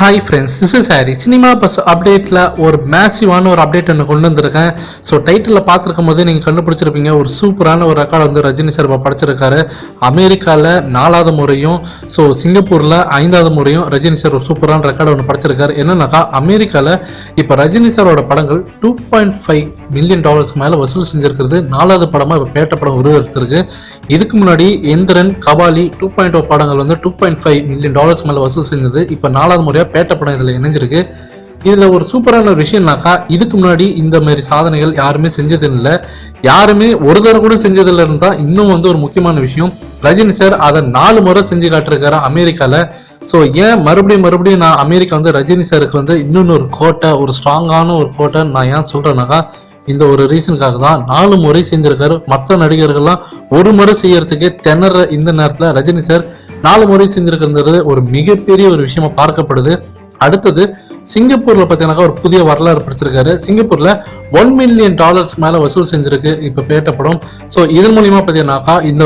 Hi friends this is Harry cinema buzz அப்டேட்டில் ஒரு மேசிவான ஒரு அப்டேட் ஒன்று கொண்டு வந்திருக்கேன். ஸோ டைட்டிலில் பார்த்துருக்கும் போது நீங்கள் கண்டுபிடிச்சிருப்பீங்க. ஒரு சூப்பரான ஒரு ரெக்கார்டு வந்து ரஜினி சார் படைச்சிருக்காரு. அமெரிக்காவில் நாலாவது முறையும் ஸோ சிங்கப்பூரில் ஐந்தாவது முறையும் ரஜினி சார் ஒரு சூப்பரான ரெக்கார்டு ஒன்று படைச்சிருக்காரு. என்னன்னாக்கா அமெரிக்காவில் இப்போ ரஜினி சாரோட படங்கள் டூ பாயிண்ட் ஃபைவ் மில்லியன் டாலர்ஸ்க்கு மேலே வசூல் செஞ்சிருக்கிறது. நாலாவது படமாக இப்போ பேட்ட படம் உருவெடுத்திருக்கு இதுக்கு முன்னாடி Enthiran Kabali two point O படங்கள் வந்து two point five million dollars மேலே வசூல் செஞ்சது. இப்போ நாலாவது முறையாக பேட்ட படம் இதில் இணைஞ்சிருக்கு. இதில் ஒரு சூப்பரான ஒரு விஷயம்னாக்கா இதுக்கு முன்னாடி இந்த மாதிரி சாதனைகள் யாருமே செஞ்சது இல்லை யாருமே ஒரு தடவை கூட செஞ்சதில்லை இருந்தால் இன்னும் வந்து ஒரு முக்கியமான விஷயம். ரஜினி சார் அதை நாலு முறை செஞ்சு காட்டிருக்காரு அமெரிக்காவில் ஸோ ஏன் மறுபடியும் மறுபடியும் நான் அமெரிக்கா வந்து ரஜினி சாருக்கு வந்து இன்னொன்று ஒரு கோட்டை ஒரு ஸ்ட்ராங்கான ஒரு கோட்டை நான் ஏன் சொல்கிறேன்னாக்கா இந்த ஒரு ரீசனுக்காக தான் நாலு முறை செஞ்சிருக்காரு. மற்ற நடிகர்கள்லாம் ஒரு முறை செய்யறதுக்கே திணற இந்த நேரத்தில் ரஜினி சார் நாலு முறை செஞ்சிருக்கிறது ஒரு மிகப்பெரிய ஒரு விஷயமா பார்க்கப்படுது. அடுத்தது சிங்கப்பூர்ல பார்த்தீங்கன்னாக்கா ஒரு புதிய வரலாறு படிச்சிருக்காரு. சிங்கப்பூர்ல ஒன் மில்லியன் டாலர்ஸ் மேல வசூல் செஞ்சிருக்கு இப்ப பேட்டப்படும். ஸோ இதன் மூலியமா பார்த்தீங்கன்னாக்கா இந்த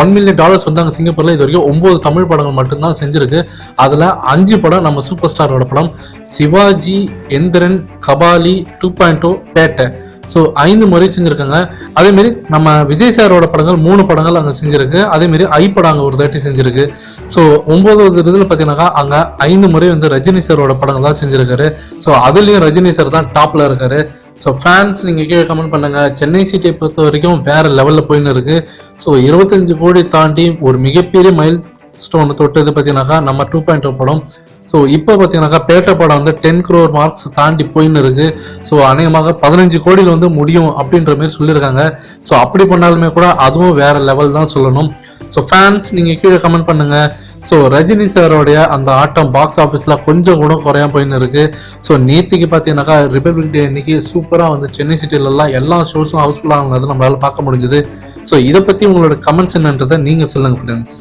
ஒன் மில்லியன் டாலர்ஸ் வந்து அங்கே சிங்கப்பூர்ல இது வரைக்கும் ஒன்பது தமிழ் படங்கள் மட்டும்தான் செஞ்சிருக்கு. அதுல அஞ்சு படம் நம்ம சூப்பர் ஸ்டாரோட படம். Sivaji Enthiran Kabali two point two Petta. So ஐந்து முறை செஞ்சுருக்காங்க. அதேமாரி நம்ம விஜய் சாரோட படங்கள் மூணு படங்கள் அங்கே செஞ்சுருக்கு. அதேமாரி ஐ படம் அங்கே ஒரு தாட்டி செஞ்சுருக்கு. ஸோ ஒம்பதாவது இதில் பார்த்தீங்கன்னாக்கா அங்கே ஐந்து முறை வந்து ரஜினி சாரோட படங்கள் தான் செஞ்சுருக்காரு. ஸோ அதுலேயும் ரஜினி சார் தான் டாப்பில் இருக்காரு. ஸோ ஃபேன்ஸ் நீங்கள் கீழே கமெண்ட் பண்ணுங்கள் சென்னை சிட்டியை பொறுத்த வரைக்கும் வேறு லெவலில் போயின்னு இருக்குது ஸோ இருபத்தஞ்சு கோடி தாண்டி ஒரு மிகப்பெரிய மைல் ஸ்டோன் தொட்டது பார்த்தீங்கன்னாக்கா நம்ம டூ பாயிண்ட் oh படம். ஸோ இப்போ பார்த்தீங்கன்னாக்கா பேட்ட படம் வந்து டென் க்ரோர் மார்க்ஸ் தாண்டி போயின்னு இருக்கு. ஸோ அநேகமாக பதினஞ்சு கோடியில் வந்து முடியும் அப்படின்ற மாதிரி சொல்லியிருக்காங்க. ஸோ அப்படி பண்ணாலுமே கூட அதுவும் வேற லெவல் தான் சொல்லணும். ஸோ ஃபேன்ஸ் நீங்கள் கீழே கமெண்ட் பண்ணுங்க. ஸோ ரஜினி சாரோடைய அந்த ஆட்டம் பாக்ஸ் ஆஃபீஸில் கொஞ்சம் கூட குறையா போயின்னு இருக்கு. ஸோ நேற்றுக்கு பார்த்தீங்கன்னாக்கா ரிபப்ளிக் டே அன்னைக்கு சூப்பராக வந்து சென்னை சிட்டிலலாம் எல்லா ஷோஸும் ஹவுஸ்ஃபுல்லாக ஆனது நம்மளால பார்க்க முடிஞ்சுது. ஸோ இதை பற்றி உங்களோட கமெண்ட்ஸ் என்னன்றதை நீங்கள் சொல்லுங்கள் ஃப்ரெண்ட்ஸ்